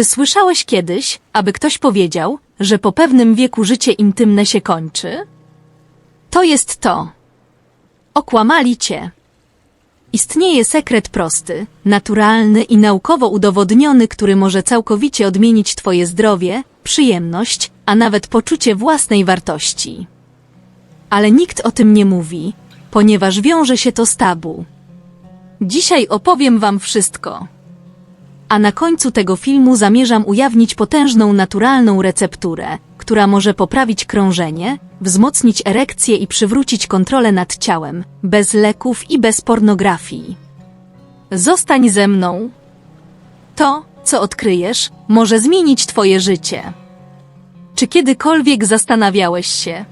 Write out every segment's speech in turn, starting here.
Czy słyszałeś kiedyś, aby ktoś powiedział, że po pewnym wieku życie intymne się kończy? To jest to. Okłamali cię. Istnieje sekret prosty, naturalny i naukowo udowodniony, który może całkowicie odmienić Twoje zdrowie, przyjemność, a nawet poczucie własnej wartości. Ale nikt o tym nie mówi, ponieważ wiąże się to z tabu. Dzisiaj opowiem Wam wszystko. A na końcu tego filmu zamierzam ujawnić potężną naturalną recepturę, która może poprawić krążenie, wzmocnić erekcję i przywrócić kontrolę nad ciałem, bez leków i bez pornografii. Zostań ze mną. To, co odkryjesz, może zmienić Twoje życie. Czy kiedykolwiek zastanawiałeś się,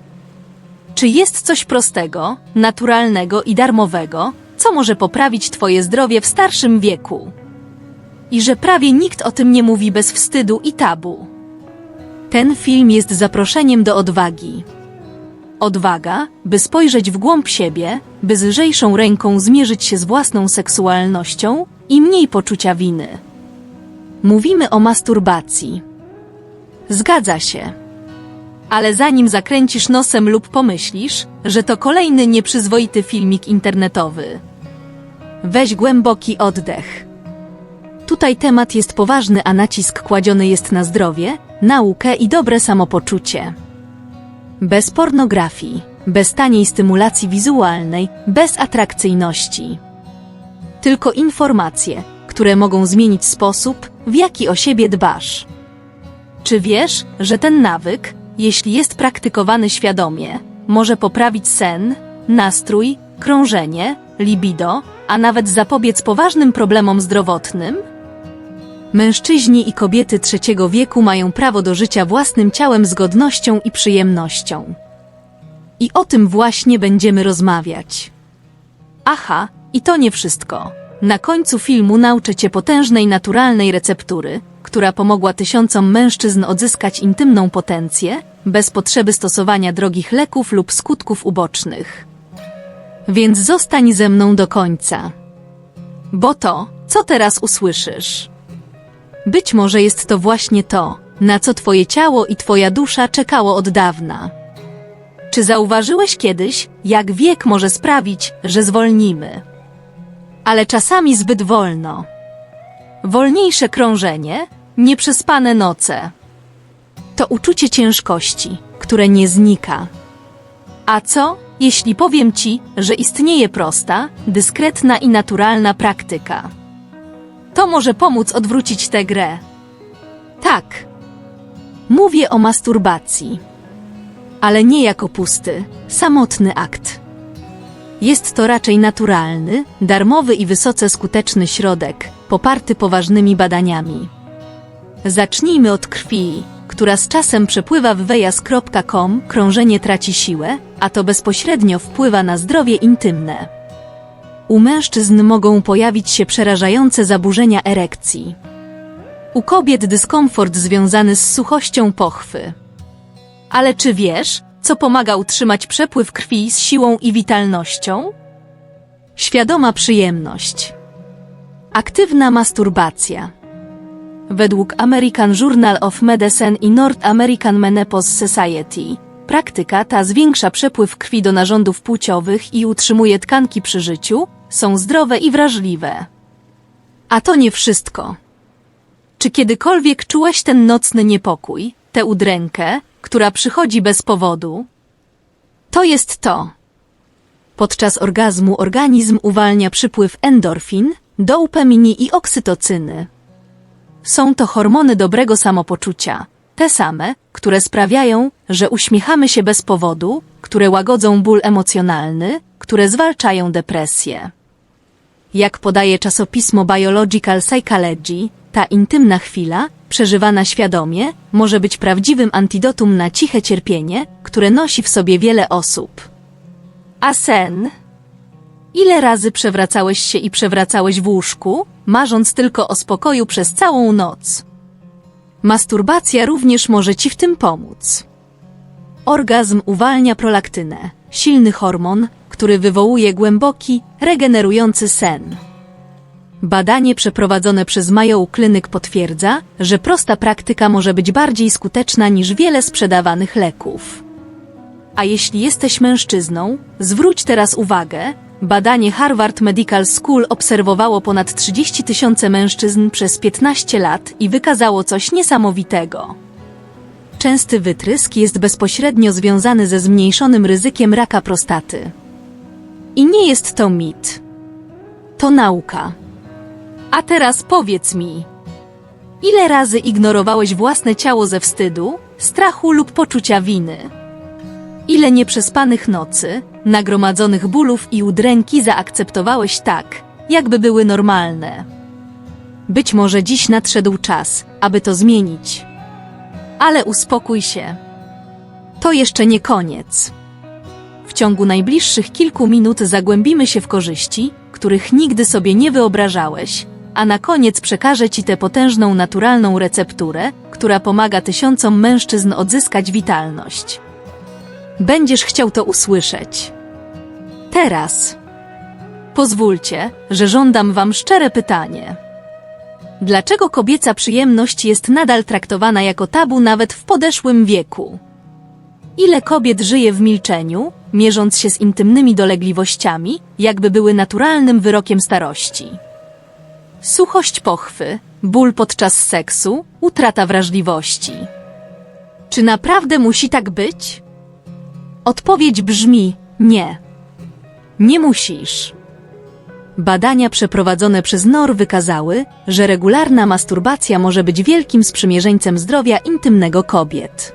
czy jest coś prostego, naturalnego i darmowego, co może poprawić Twoje zdrowie w starszym wieku? I że prawie nikt o tym nie mówi bez wstydu i tabu. Ten film jest zaproszeniem do odwagi. Odwaga, by spojrzeć w głąb siebie, by z lżejszą ręką zmierzyć się z własną seksualnością i mniej poczucia winy. Mówimy o masturbacji. Zgadza się. Ale zanim zakręcisz nosem lub pomyślisz, że to kolejny nieprzyzwoity filmik internetowy, weź głęboki oddech. Tutaj temat jest poważny, a nacisk kładziony jest na zdrowie, naukę i dobre samopoczucie. Bez pornografii, bez taniej stymulacji wizualnej, bez atrakcyjności. Tylko informacje, które mogą zmienić sposób, w jaki o siebie dbasz. Czy wiesz, że ten nawyk, jeśli jest praktykowany świadomie, może poprawić sen, nastrój, krążenie, libido, a nawet zapobiec poważnym problemom zdrowotnym? Mężczyźni i kobiety trzeciego wieku mają prawo do życia własnym ciałem z godnością i przyjemnością. I o tym właśnie będziemy rozmawiać. Aha, i to nie wszystko. Na końcu filmu nauczę Cię potężnej naturalnej receptury, która pomogła tysiącom mężczyzn odzyskać intymną potencję, bez potrzeby stosowania drogich leków lub skutków ubocznych. Więc zostań ze mną do końca. Bo to, co teraz usłyszysz, być może jest to właśnie to, na co Twoje ciało i Twoja dusza czekało od dawna. Czy zauważyłeś kiedyś, jak wiek może sprawić, że zwolnimy? Ale czasami zbyt wolno. Wolniejsze krążenie, nieprzespane noce. To uczucie ciężkości, które nie znika. A co, jeśli powiem Ci, że istnieje prosta, dyskretna i naturalna praktyka? To może pomóc odwrócić tę grę. Tak. Mówię o masturbacji. Ale nie jako pusty, samotny akt. Jest to raczej naturalny, darmowy i wysoce skuteczny środek, poparty poważnymi badaniami. Zacznijmy od krwi, która z czasem przepływa w wejas.com, krążenie traci siłę, a to bezpośrednio wpływa na zdrowie intymne. U mężczyzn mogą pojawić się przerażające zaburzenia erekcji. U kobiet dyskomfort związany z suchością pochwy. Ale czy wiesz, co pomaga utrzymać przepływ krwi z siłą i witalnością? Świadoma przyjemność. Aktywna masturbacja. Według American Journal of Medicine i North American Menopause Society, praktyka ta zwiększa przepływ krwi do narządów płciowych i utrzymuje tkanki przy życiu, są zdrowe i wrażliwe. A to nie wszystko. Czy kiedykolwiek czułeś ten nocny niepokój, tę udrękę, która przychodzi bez powodu? To jest to. Podczas orgazmu organizm uwalnia przypływ endorfin, dopaminii i oksytocyny. Są to hormony dobrego samopoczucia, te same, które sprawiają, że uśmiechamy się bez powodu, które łagodzą ból emocjonalny, które zwalczają depresję. Jak podaje czasopismo Biological Psychology, ta intymna chwila, przeżywana świadomie, może być prawdziwym antidotum na ciche cierpienie, które nosi w sobie wiele osób. A sen? Ile razy przewracałeś się i przewracałeś w łóżku, marząc tylko o spokoju przez całą noc? Masturbacja również może Ci w tym pomóc. Orgazm uwalnia prolaktynę, silny hormon, który wywołuje głęboki, regenerujący sen. Badanie przeprowadzone przez Mayo Clinic potwierdza, że prosta praktyka może być bardziej skuteczna niż wiele sprzedawanych leków. A jeśli jesteś mężczyzną, zwróć teraz uwagę, badanie Harvard Medical School obserwowało ponad 30 tysięcy mężczyzn przez 15 lat i wykazało coś niesamowitego. Częsty wytrysk jest bezpośrednio związany ze zmniejszonym ryzykiem raka prostaty. I nie jest to mit. To nauka. A teraz powiedz mi, ile razy ignorowałeś własne ciało ze wstydu, strachu lub poczucia winy? Ile nieprzespanych nocy, nagromadzonych bólów i udręki zaakceptowałeś tak, jakby były normalne? Być może dziś nadszedł czas, aby to zmienić. Ale uspokój się. To jeszcze nie koniec. W ciągu najbliższych kilku minut zagłębimy się w korzyści, których nigdy sobie nie wyobrażałeś, a na koniec przekażę Ci tę potężną naturalną recepturę, która pomaga tysiącom mężczyzn odzyskać witalność. Będziesz chciał to usłyszeć. Teraz. Pozwólcie, że żądam Wam szczere pytanie. Dlaczego kobieca przyjemność jest nadal traktowana jako tabu nawet w podeszłym wieku? Ile kobiet żyje w milczeniu, mierząc się z intymnymi dolegliwościami, jakby były naturalnym wyrokiem starości? Suchość pochwy, ból podczas seksu, utrata wrażliwości. Czy naprawdę musi tak być? Odpowiedź brzmi nie. Nie musisz. Badania przeprowadzone przez NOR wykazały, że regularna masturbacja może być wielkim sprzymierzeńcem zdrowia intymnego kobiet.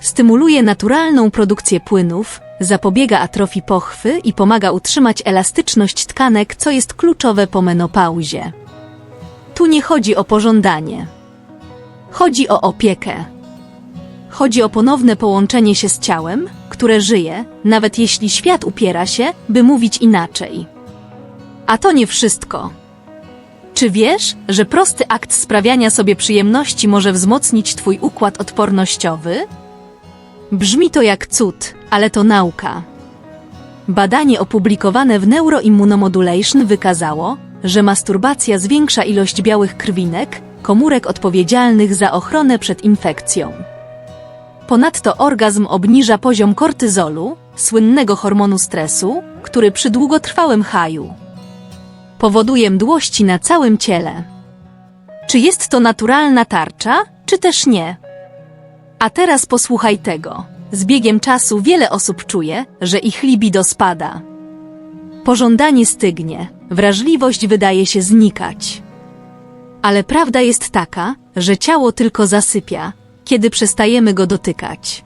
Stymuluje naturalną produkcję płynów, zapobiega atrofii pochwy i pomaga utrzymać elastyczność tkanek, co jest kluczowe po menopauzie. Tu nie chodzi o pożądanie. Chodzi o opiekę. Chodzi o ponowne połączenie się z ciałem, które żyje, nawet jeśli świat upiera się, by mówić inaczej. A to nie wszystko. Czy wiesz, że prosty akt sprawiania sobie przyjemności może wzmocnić Twój układ odpornościowy? Brzmi to jak cud, ale to nauka. Badanie opublikowane w Neuroimmunomodulation wykazało, że masturbacja zwiększa ilość białych krwinek, komórek odpowiedzialnych za ochronę przed infekcją. Ponadto orgazm obniża poziom kortyzolu, słynnego hormonu stresu, który przy długotrwałym haju powoduje mdłości na całym ciele. Czy jest to naturalna tarcza, czy też nie? A teraz posłuchaj tego. Z biegiem czasu wiele osób czuje, że ich libido spada. Pożądanie stygnie, wrażliwość wydaje się znikać. Ale prawda jest taka, że ciało tylko zasypia, kiedy przestajemy go dotykać.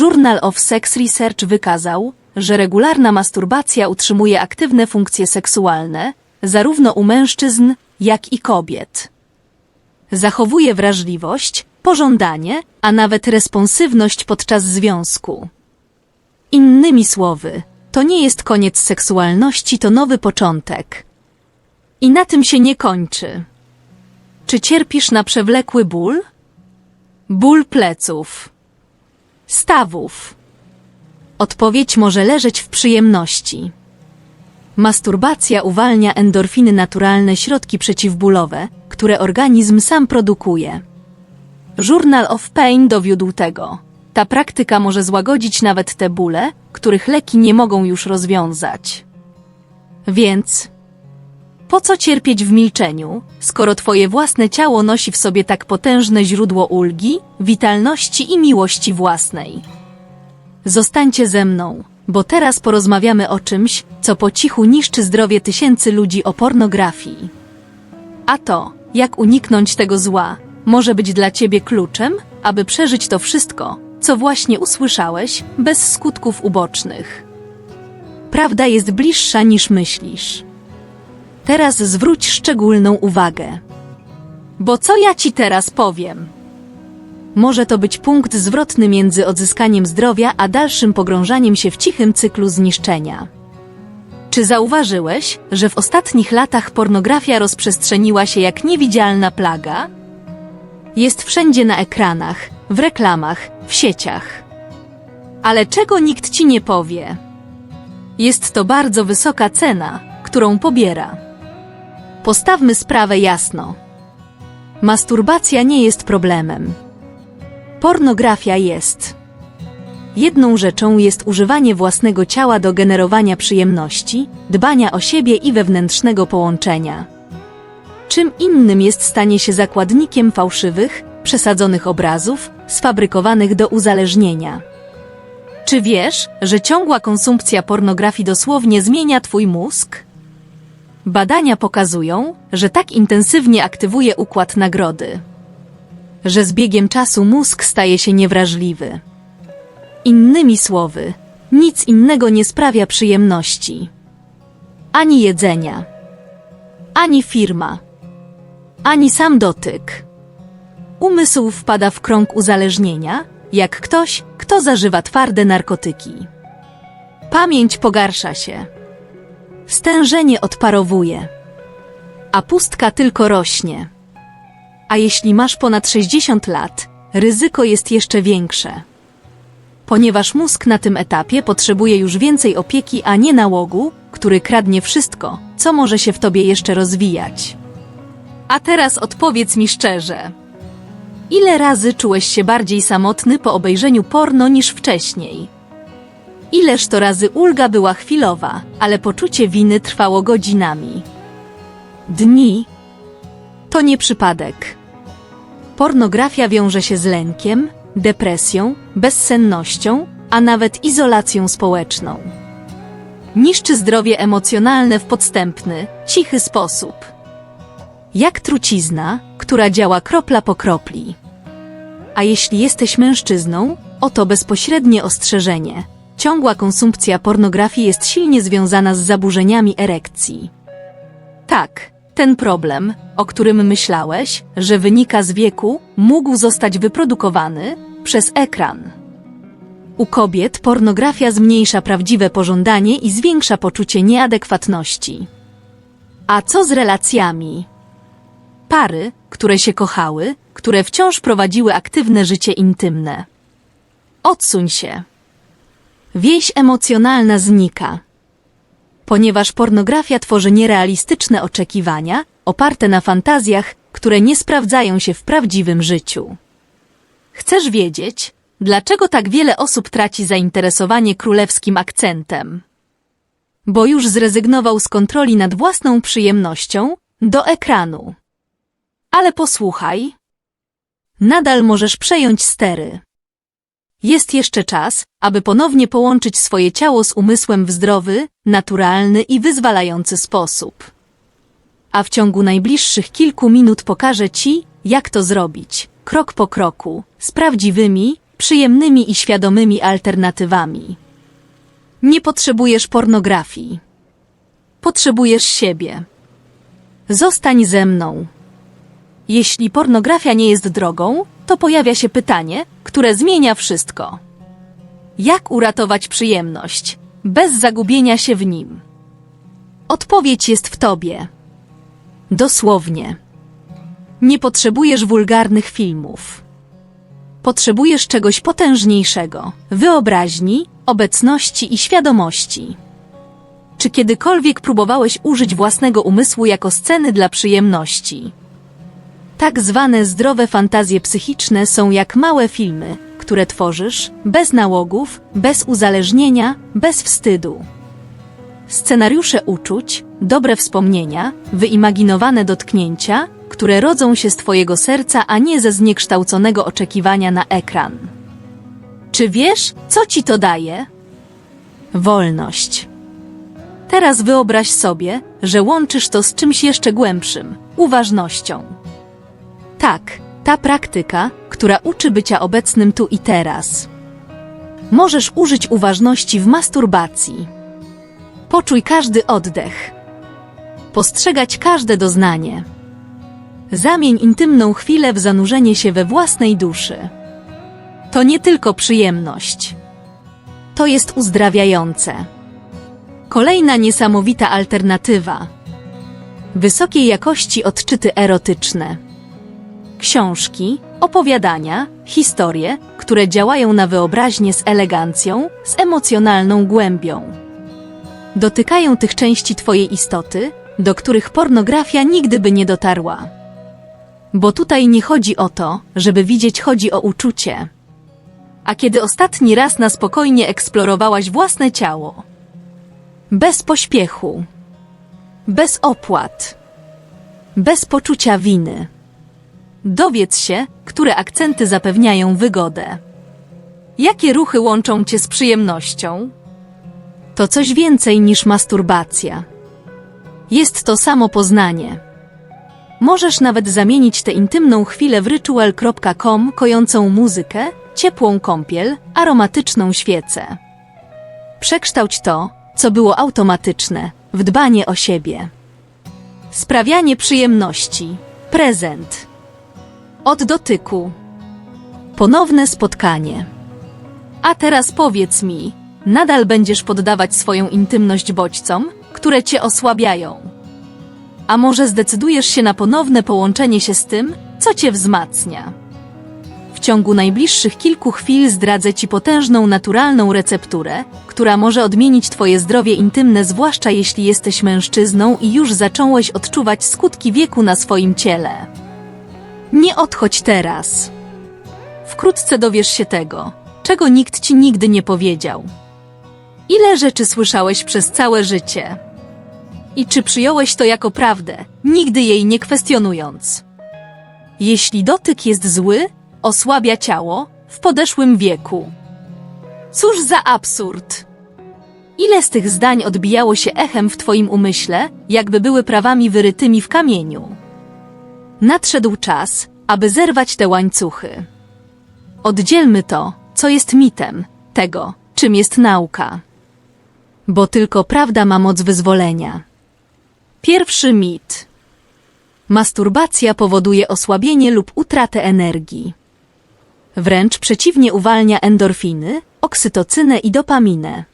Journal of Sex Research wykazał, że regularna masturbacja utrzymuje aktywne funkcje seksualne, zarówno u mężczyzn, jak i kobiet. Zachowuje wrażliwość, pożądanie, a nawet responsywność podczas związku. Innymi słowy, to nie jest koniec seksualności, to nowy początek. I na tym się nie kończy. Czy cierpisz na przewlekły ból? Ból pleców, stawów. Odpowiedź może leżeć w przyjemności. Masturbacja uwalnia endorfiny naturalne środki przeciwbólowe, które organizm sam produkuje. Journal of Pain dowiódł tego. Ta praktyka może złagodzić nawet te bóle, których leki nie mogą już rozwiązać. Więc po co cierpieć w milczeniu, skoro twoje własne ciało nosi w sobie tak potężne źródło ulgi, witalności i miłości własnej? Zostańcie ze mną, bo teraz porozmawiamy o czymś, co po cichu niszczy zdrowie tysięcy ludzi o pornografii. A to, jak uniknąć tego zła, może być dla ciebie kluczem, aby przeżyć to wszystko, co właśnie usłyszałeś, bez skutków ubocznych. Prawda jest bliższa niż myślisz. Teraz zwróć szczególną uwagę. Bo co ja ci teraz powiem? Może to być punkt zwrotny między odzyskaniem zdrowia a dalszym pogrążaniem się w cichym cyklu zniszczenia. Czy zauważyłeś, że w ostatnich latach pornografia rozprzestrzeniła się jak niewidzialna plaga? Jest wszędzie na ekranach, w reklamach, w sieciach. Ale czego nikt ci nie powie? Jest to bardzo wysoka cena, którą pobiera. Postawmy sprawę jasno. Masturbacja nie jest problemem. Pornografia jest. Jedną rzeczą jest używanie własnego ciała do generowania przyjemności, dbania o siebie i wewnętrznego połączenia. Czym innym jest stanie się zakładnikiem fałszywych, przesadzonych obrazów, sfabrykowanych do uzależnienia. Czy wiesz, że ciągła konsumpcja pornografii dosłownie zmienia twój mózg? Badania pokazują, że tak intensywnie aktywuje układ nagrody, że z biegiem czasu mózg staje się niewrażliwy. Innymi słowy, nic innego nie sprawia przyjemności. Ani jedzenia, ani firma, ani sam dotyk. Umysł wpada w krąg uzależnienia, jak ktoś, kto zażywa twarde narkotyki. Pamięć pogarsza się. Stężenie odparowuje. A pustka tylko rośnie. A jeśli masz ponad 60 lat, ryzyko jest jeszcze większe. Ponieważ mózg na tym etapie potrzebuje już więcej opieki, a nie nałogu, który kradnie wszystko, co może się w tobie jeszcze rozwijać. A teraz odpowiedz mi szczerze. Ile razy czułeś się bardziej samotny po obejrzeniu porno niż wcześniej? Ileż to razy ulga była chwilowa, ale poczucie winy trwało godzinami. Dni to nie przypadek. Pornografia wiąże się z lękiem, depresją, bezsennością, a nawet izolacją społeczną. Niszczy zdrowie emocjonalne w podstępny, cichy sposób. Jak trucizna, która działa kropla po kropli. A jeśli jesteś mężczyzną, oto bezpośrednie ostrzeżenie. Ciągła konsumpcja pornografii jest silnie związana z zaburzeniami erekcji. Tak, ten problem, o którym myślałeś, że wynika z wieku, mógł zostać wyprodukowany przez ekran. U kobiet pornografia zmniejsza prawdziwe pożądanie i zwiększa poczucie nieadekwatności. A co z relacjami? Pary, które się kochały, które wciąż prowadziły aktywne życie intymne. Odsuń się. Wieś emocjonalna znika. Ponieważ pornografia tworzy nierealistyczne oczekiwania, oparte na fantazjach, które nie sprawdzają się w prawdziwym życiu. Chcesz wiedzieć, dlaczego tak wiele osób traci zainteresowanie królewskim akcentem? Bo już zrezygnował z kontroli nad własną przyjemnością do ekranu. Ale posłuchaj. Nadal możesz przejąć stery. Jest jeszcze czas, aby ponownie połączyć swoje ciało z umysłem w zdrowy, naturalny i wyzwalający sposób. A w ciągu najbliższych kilku minut pokażę Ci, jak to zrobić, krok po kroku, z prawdziwymi, przyjemnymi i świadomymi alternatywami. Nie potrzebujesz pornografii. Potrzebujesz siebie. Zostań ze mną. Jeśli pornografia nie jest drogą, to pojawia się pytanie, które zmienia wszystko. Jak uratować przyjemność, bez zagubienia się w nim? Odpowiedź jest w tobie. Dosłownie. Nie potrzebujesz wulgarnych filmów. Potrzebujesz czegoś potężniejszego wyobraźni, obecności i świadomości. Czy kiedykolwiek próbowałeś użyć własnego umysłu jako sceny dla przyjemności? Tak zwane zdrowe fantazje psychiczne są jak małe filmy, które tworzysz bez nałogów, bez uzależnienia, bez wstydu. Scenariusze uczuć, dobre wspomnienia, wyimaginowane dotknięcia, które rodzą się z Twojego serca, a nie ze zniekształconego oczekiwania na ekran. Czy wiesz, co ci to daje? Wolność. Teraz wyobraź sobie, że łączysz to z czymś jeszcze głębszym uważnością. Tak, ta praktyka, która uczy bycia obecnym tu i teraz. Możesz użyć uważności w masturbacji. Poczuj każdy oddech. Postrzegać każde doznanie. Zamień intymną chwilę w zanurzenie się we własnej duszy. To nie tylko przyjemność. To jest uzdrawiające. Kolejna niesamowita alternatywa. Wysokiej jakości odczyty erotyczne. Książki, opowiadania, historie, które działają na wyobraźnię z elegancją, z emocjonalną głębią. Dotykają tych części Twojej istoty, do których pornografia nigdy by nie dotarła. Bo tutaj nie chodzi o to, żeby widzieć, chodzi o uczucie. A kiedy ostatni raz na spokojnie eksplorowałaś własne ciało? Bez pośpiechu, bez opłat, bez poczucia winy. Dowiedz się, które akcenty zapewniają wygodę. Jakie ruchy łączą cię z przyjemnością? To coś więcej niż masturbacja. Jest to samo poznanie. Możesz nawet zamienić tę intymną chwilę w ritual.com kojącą muzykę, ciepłą kąpiel, aromatyczną świecę. Przekształć to, co było automatyczne, w dbanie o siebie. Sprawianie przyjemności. Prezent. Od dotyku. Ponowne spotkanie. A teraz powiedz mi, nadal będziesz poddawać swoją intymność bodźcom, które cię osłabiają? A może zdecydujesz się na ponowne połączenie się z tym, co cię wzmacnia? W ciągu najbliższych kilku chwil zdradzę ci potężną, naturalną recepturę, która może odmienić twoje zdrowie intymne, zwłaszcza jeśli jesteś mężczyzną i już zacząłeś odczuwać skutki wieku na swoim ciele. Nie odchodź teraz. Wkrótce dowiesz się tego, czego nikt ci nigdy nie powiedział. Ile rzeczy słyszałeś przez całe życie? I czy przyjąłeś to jako prawdę, nigdy jej nie kwestionując? Jeśli dotyk jest zły, osłabia ciało w podeszłym wieku. Cóż za absurd! Ile z tych zdań odbijało się echem w twoim umyśle, jakby były prawami wyrytymi w kamieniu? Nadszedł czas, aby zerwać te łańcuchy. Oddzielmy to, co jest mitem, tego, czym jest nauka. Bo tylko prawda ma moc wyzwolenia. Pierwszy mit. Masturbacja powoduje osłabienie lub utratę energii. Wręcz przeciwnie uwalnia endorfiny, oksytocynę i dopaminę.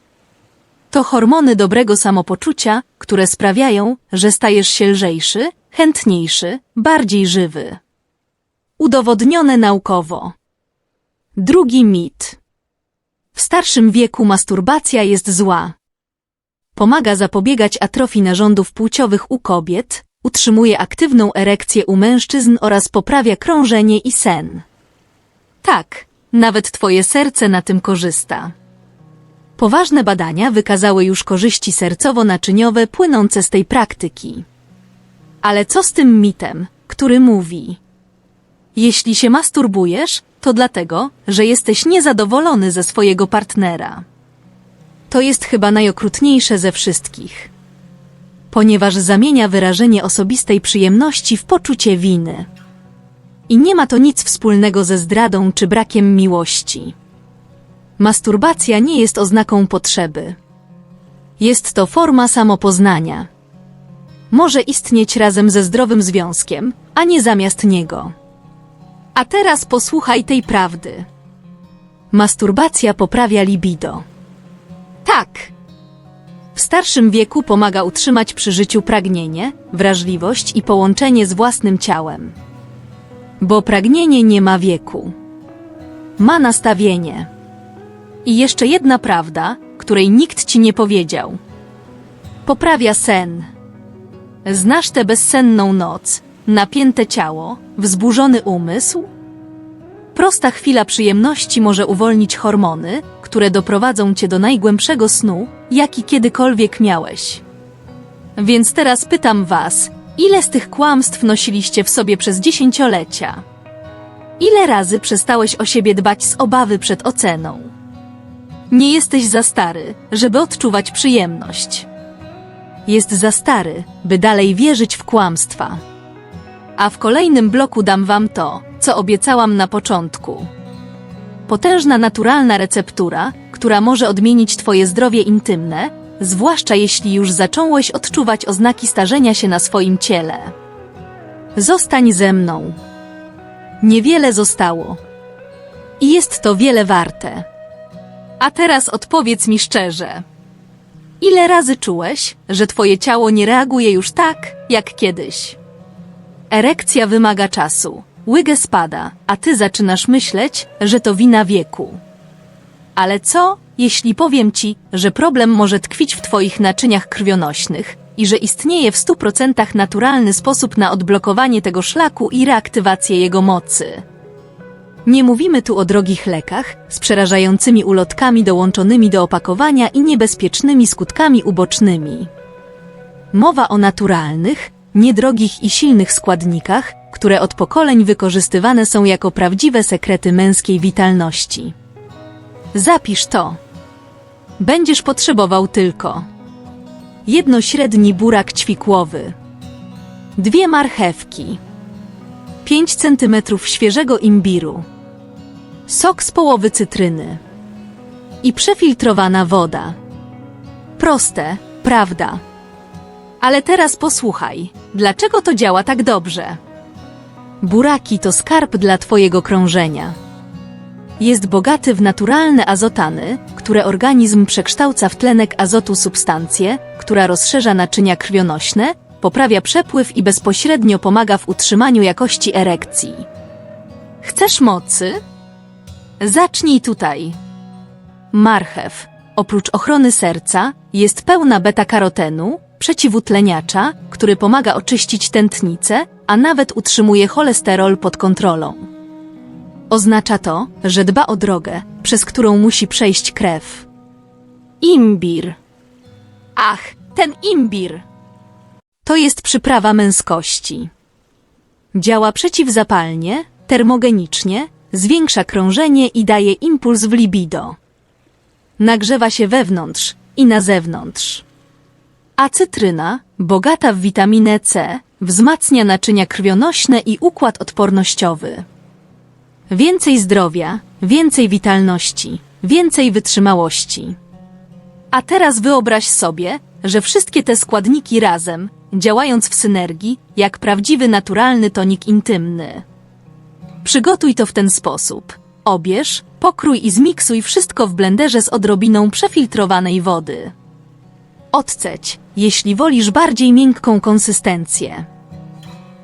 To hormony dobrego samopoczucia, które sprawiają, że stajesz się lżejszy, chętniejszy, bardziej żywy. Udowodnione naukowo. Drugi mit. W starszym wieku masturbacja jest zła. Pomaga zapobiegać atrofii narządów płciowych u kobiet, utrzymuje aktywną erekcję u mężczyzn oraz poprawia krążenie i sen. Tak, nawet twoje serce na tym korzysta. Poważne badania wykazały już korzyści sercowo-naczyniowe płynące z tej praktyki. Ale co z tym mitem, który mówi: Jeśli się masturbujesz, to dlatego, że jesteś niezadowolony ze swojego partnera. To jest chyba najokrutniejsze ze wszystkich. Ponieważ zamienia wyrażenie osobistej przyjemności w poczucie winy. I nie ma to nic wspólnego ze zdradą czy brakiem miłości. Masturbacja nie jest oznaką potrzeby. Jest to forma samopoznania. Może istnieć razem ze zdrowym związkiem, a nie zamiast niego. A teraz posłuchaj tej prawdy. Masturbacja poprawia libido. Tak. W starszym wieku pomaga utrzymać przy życiu pragnienie, wrażliwość i połączenie z własnym ciałem. Bo pragnienie nie ma wieku. Ma nastawienie. I jeszcze jedna prawda, której nikt ci nie powiedział. Poprawia sen. Znasz tę bezsenną noc, napięte ciało, wzburzony umysł? Prosta chwila przyjemności może uwolnić hormony, które doprowadzą cię do najgłębszego snu, jaki kiedykolwiek miałeś. Więc teraz pytam was, ile z tych kłamstw nosiliście w sobie przez dziesięciolecia? Ile razy przestałeś o siebie dbać z obawy przed oceną? Nie jesteś za stary, żeby odczuwać przyjemność. Jest za stary, by dalej wierzyć w kłamstwa. A w kolejnym bloku dam wam to, co obiecałam na początku. Potężna naturalna receptura, która może odmienić twoje zdrowie intymne, zwłaszcza jeśli już zacząłeś odczuwać oznaki starzenia się na swoim ciele. Zostań ze mną. Niewiele zostało. I jest to wiele warte. A teraz odpowiedz mi szczerze. Ile razy czułeś, że twoje ciało nie reaguje już tak, jak kiedyś? Erekcja wymaga czasu, łygę spada, a ty zaczynasz myśleć, że to wina wieku. Ale co, jeśli powiem ci, że problem może tkwić w twoich naczyniach krwionośnych, i że istnieje w 100% naturalny sposób na odblokowanie tego szlaku i reaktywację jego mocy. Nie mówimy tu o drogich lekach z przerażającymi ulotkami dołączonymi do opakowania i niebezpiecznymi skutkami ubocznymi. Mowa o naturalnych, niedrogich i silnych składnikach, które od pokoleń wykorzystywane są jako prawdziwe sekrety męskiej witalności. Zapisz to. Będziesz potrzebował tylko jedno średni burak ćwikłowy, dwie marchewki, 5 cm świeżego imbiru, sok z połowy cytryny i przefiltrowana woda. Proste, prawda? Ale teraz posłuchaj, dlaczego to działa tak dobrze? Buraki to skarb dla Twojego krążenia. Jest bogaty w naturalne azotany, które organizm przekształca w tlenek azotu substancję, która rozszerza naczynia krwionośne, poprawia przepływ i bezpośrednio pomaga w utrzymaniu jakości erekcji. Chcesz mocy? Zacznij tutaj. Marchew, oprócz ochrony serca, jest pełna beta-karotenu, przeciwutleniacza, który pomaga oczyścić tętnicę, a nawet utrzymuje cholesterol pod kontrolą. Oznacza to, że dba o drogę, przez którą musi przejść krew. Imbir. Ach, ten imbir! To jest przyprawa męskości. Działa przeciwzapalnie, termogenicznie, zwiększa krążenie i daje impuls w libido. Nagrzewa się wewnątrz i na zewnątrz. A cytryna, bogata w witaminę C, wzmacnia naczynia krwionośne i układ odpornościowy. Więcej zdrowia, więcej witalności, więcej wytrzymałości. A teraz wyobraź sobie, że wszystkie te składniki razem, działając w synergii, jak prawdziwy naturalny tonik intymny. Przygotuj to w ten sposób. Obierz, pokrój i zmiksuj wszystko w blenderze z odrobiną przefiltrowanej wody. Odceć, jeśli wolisz bardziej miękką konsystencję.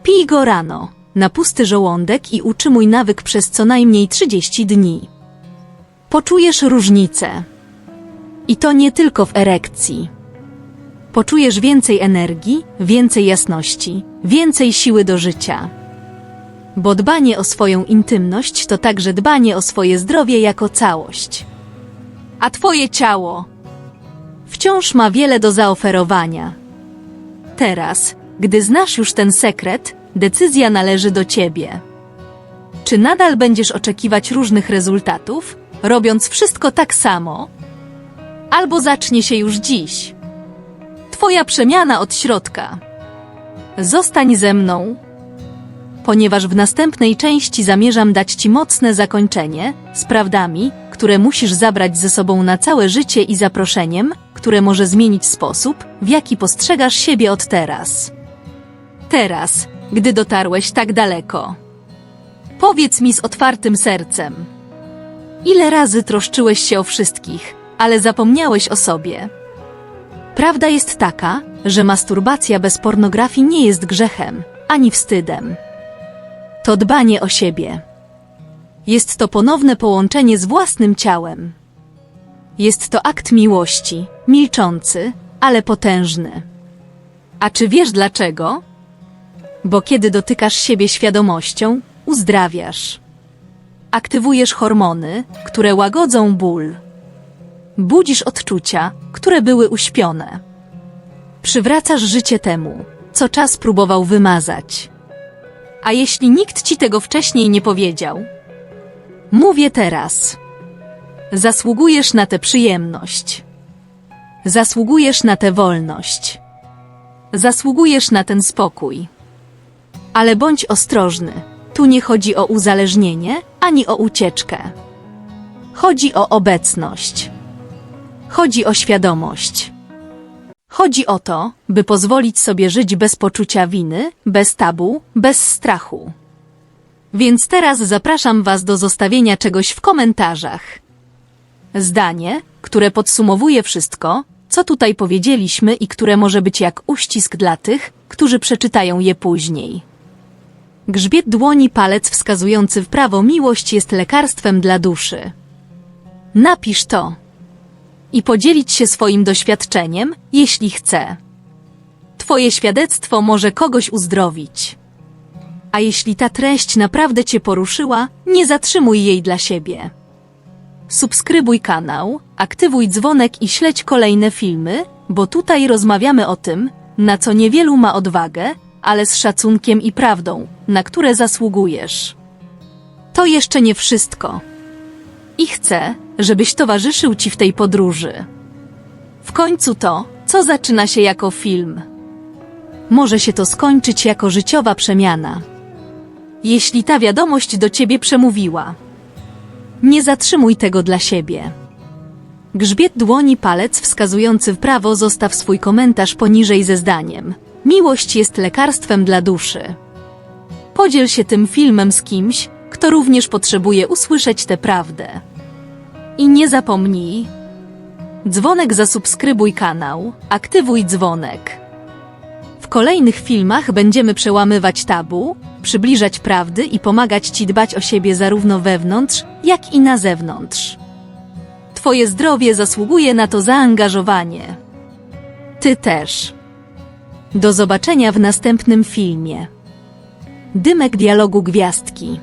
Pij go rano, na pusty żołądek i utrzymuj nawyk przez co najmniej 30 dni. Poczujesz różnicę. I to nie tylko w erekcji. Poczujesz więcej energii, więcej jasności, więcej siły do życia. Bo dbanie o swoją intymność to także dbanie o swoje zdrowie jako całość. A twoje ciało wciąż ma wiele do zaoferowania. Teraz, gdy znasz już ten sekret, decyzja należy do ciebie. Czy nadal będziesz oczekiwać różnych rezultatów, robiąc wszystko tak samo? Albo zacznie się już dziś. Twoja przemiana od środka. Zostań ze mną, ponieważ w następnej części zamierzam dać Ci mocne zakończenie z prawdami, które musisz zabrać ze sobą na całe życie i zaproszeniem, które może zmienić sposób, w jaki postrzegasz siebie od teraz. Teraz, gdy dotarłeś tak daleko. Powiedz mi z otwartym sercem. Ile razy troszczyłeś się o wszystkich, ale zapomniałeś o sobie? Prawda jest taka, że masturbacja bez pornografii nie jest grzechem, ani wstydem. To dbanie o siebie. Jest to ponowne połączenie z własnym ciałem. Jest to akt miłości, milczący, ale potężny. A czy wiesz dlaczego? Bo kiedy dotykasz siebie świadomością, uzdrawiasz. Aktywujesz hormony, które łagodzą ból. Budzisz odczucia, które były uśpione. Przywracasz życie temu, co czas próbował wymazać. A jeśli nikt ci tego wcześniej nie powiedział? Mówię teraz. Zasługujesz na tę przyjemność. Zasługujesz na tę wolność. Zasługujesz na ten spokój. Ale bądź ostrożny. Tu nie chodzi o uzależnienie, ani o ucieczkę. Chodzi o obecność. Chodzi o świadomość. Chodzi o to, by pozwolić sobie żyć bez poczucia winy, bez tabu, bez strachu. Więc teraz zapraszam Was do zostawienia czegoś w komentarzach. Zdanie, które podsumowuje wszystko, co tutaj powiedzieliśmy i które może być jak uścisk dla tych, którzy przeczytają je później. Grzbiet dłoni palec wskazujący w prawo miłość jest lekarstwem dla duszy. Napisz to i podzielić się swoim doświadczeniem, jeśli chce. Twoje świadectwo może kogoś uzdrowić. A jeśli ta treść naprawdę Cię poruszyła, nie zatrzymuj jej dla siebie. Subskrybuj kanał, aktywuj dzwonek i śledź kolejne filmy, bo tutaj rozmawiamy o tym, na co niewielu ma odwagę, ale z szacunkiem i prawdą, na które zasługujesz. To jeszcze nie wszystko. I chcę, żebyś towarzyszył ci w tej podróży. W końcu to, co zaczyna się jako film, może się to skończyć jako życiowa przemiana. Jeśli ta wiadomość do ciebie przemówiła, nie zatrzymuj tego dla siebie. Grzbiet dłoni palec wskazujący w prawo zostaw swój komentarz poniżej ze zdaniem. Miłość jest lekarstwem dla duszy. Podziel się tym filmem z kimś, kto również potrzebuje usłyszeć tę prawdę. I nie zapomnij. Dzwonek zasubskrybuj kanał, aktywuj dzwonek. W kolejnych filmach będziemy przełamywać tabu, przybliżać prawdy i pomagać Ci dbać o siebie zarówno wewnątrz, jak i na zewnątrz. Twoje zdrowie zasługuje na to zaangażowanie. Ty też. Do zobaczenia w następnym filmie. Dymek dialogu gwiazdki.